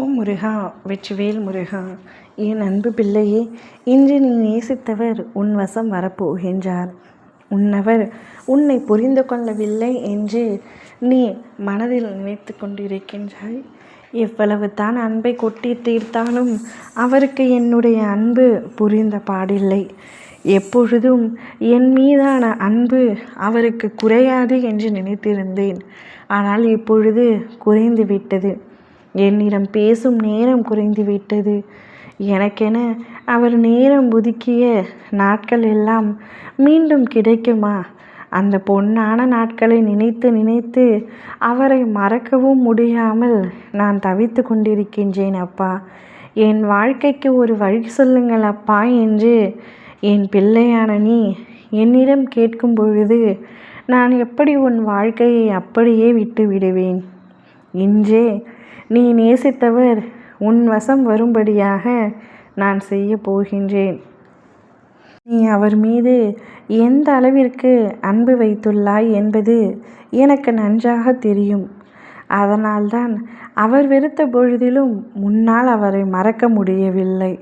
ஓம் முருகா வெற்றிவேல் முருகா என் அன்பு பிள்ளையே இன்று நீ நேசித்தவர் உன் வசம் வரப்போகின்றார். உன்னவர் உன்னை புரிந்து கொள்ளவில்லை என்று நீ மனதில் நினைத்து கொண்டிருக்கின்றாய். எவ்வளவு தான் அன்பை கொட்டி தீர்த்தாலும் அவருக்கு என்னுடைய அன்பு புரிந்த பாடில்லை. எப்பொழுதும் என் மீதான அன்பு அவருக்கு குறையாது என்று நினைத்திருந்தேன். ஆனால் இப்பொழுது குறைந்து விட்டது என்னிடம் பேசும் நேரம் குறைந்துவிட்டது எனக்கென அவர் நேரம் ஒதுக்கிய நாட்கள் எல்லாம் மீண்டும் கிடைக்குமா? அந்த பொன்னான நாட்களை நினைத்து நினைத்து அவரை மறக்கவும் முடியாமல் நான் தவித்து கொண்டிருக்கின்றேன் அப்பா. என் வாழ்க்கைக்கு ஒரு வழி சொல்லுங்கள் அப்பா என்று என் பிள்ளையான நீ என்னிடம் கேட்கும் பொழுது நான் எப்படி உன் வாழ்க்கையை அப்படியே விட்டு விடுவேன்? இன்றே நீ நேசித்தவர் உன் வசம் வரும்படியாக நான் செய்ய போகின்றேன். நீ அவர் மீது எந்த அளவிற்கு அன்பு வைத்துள்ளாய் என்பது எனக்கு நன்றாக தெரியும். அதனால்தான் அவர் வெறுத்த பொழுதிலும் முன்னால் அவரை மறக்க முடியவில்லை.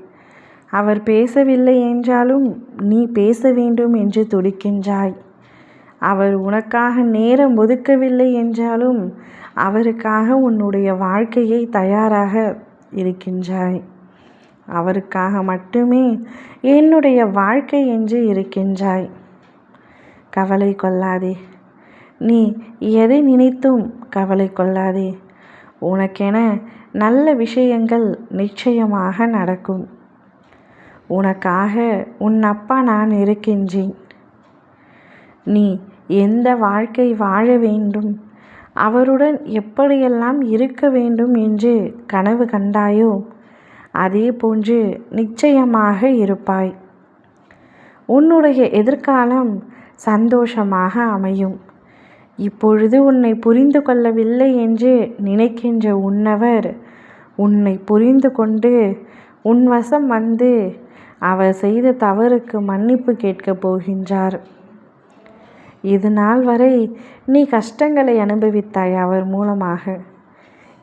அவர் பேசவில்லை என்றாலும் நீ பேச வேண்டும் என்று துடிக்கின்றாய். அவர் உனக்காக நேரம் ஒதுக்கவில்லை என்றாலும் அவருக்காக உன்னுடைய வாழ்க்கையை தயாராக இருக்கின்றாய். அவருக்காக மட்டுமே என்னுடைய வாழ்க்கை என்று இருக்கின்றாய். கவலை கொள்ளாதே. நீ எதை நினைத்தும் கவலை கொள்ளாதே. உனக்கென நல்ல விஷயங்கள் நிச்சயமாக நடக்கும். உனக்காக உன் அப்பா நான் இருக்கின்றேன். நீ எந்த வாழ்க்கை வாழ வேண்டும்? அவருடன் எப்படியெல்லாம் இருக்க வேண்டும் என்று கனவு கண்டாயோ அதே போன்று நிச்சயமாக இருப்பாய். உன்னுடைய எதிர்காலம் சந்தோஷமாக அமையும். இப்பொழுது உன்னை புரிந்து கொள்ளவில்லை என்று நினைக்கின்ற உன்னவர் உன்னை புரிந்து கொண்டு உன் வசம் வந்து அவர் செய்த தவறுக்கு மன்னிப்பு கேட்கப் போகின்றார். இது நாள் வரை நீ கஷ்டங்களை அனுபவித்தாய் அவர் மூலமாக.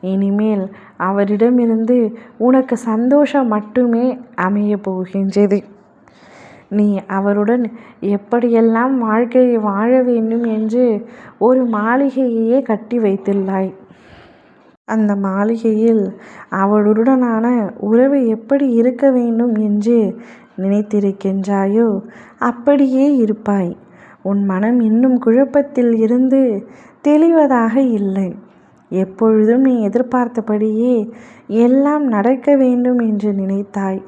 இனிமேல் அவரிடமிருந்து உனக்கு சந்தோஷம் மட்டுமே அமைய போகின்றது. நீ அவருடன் எப்படியெல்லாம் வாழ்க்கையை வாழ வேண்டும் என்று ஒரு மாளிகையையே கட்டி வைத்துள்ளாய். அந்த மாளிகையில் அவளுடனான உறவு எப்படி இருக்க வேண்டும் என்று நினைத்திருக்கின்றாயோ அப்படியே இருப்பாய். உன் மனம் இன்னும் குழப்பத்தில் இருந்து தெளிவதாக இல்லை. எப்பொழுதும் நீ எதிர்பார்த்தபடியே எல்லாம் நடக்க வேண்டும் என்று நினைத்தாய்.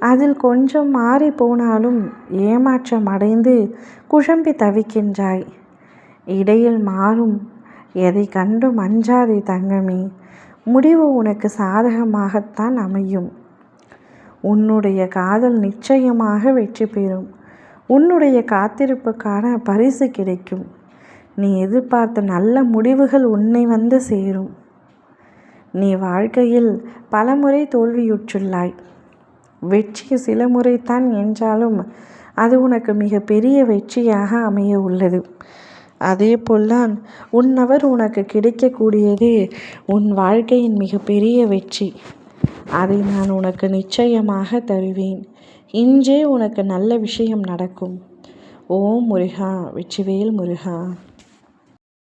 அதில் கொஞ்சம் மாறி போனாலும் ஏமாற்றம் அடைந்து குழம்பி தவிக்கின்றாய். இடையில் மாறும். எதை கண்டும் அஞ்சாதே தங்கமே. முடிவு உனக்கு சாதகமாகத்தான் அமையும். உன்னுடைய காதல் நிச்சயமாக வெற்றி பெறும். உன்னுடைய காத்திருப்புக்கான பரிசு கிடைக்கும். நீ எதிர்பார்த்த நல்ல முடிவுகள் உன்னை வந்து சேரும். நீ வாழ்க்கையில் பலமுறை தோல்வியுற்றுள்ளாய். வெற்றி சில முறைத்தான் என்றாலும் அது உனக்கு மிக பெரிய வெற்றியாக அமைய உள்ளது. அதே போல்தான் உன்னவர் உனக்கு கிடைக்கக்கூடியது உன் வாழ்க்கையின் மிகப்பெரிய வெற்றி. அதை நான் உனக்கு நிச்சயமாக தருவேன். இன்றே உனக்கு நல்ல விஷயம் நடக்கும். ஓம் முருகா வெற்றிவேல் முருகா.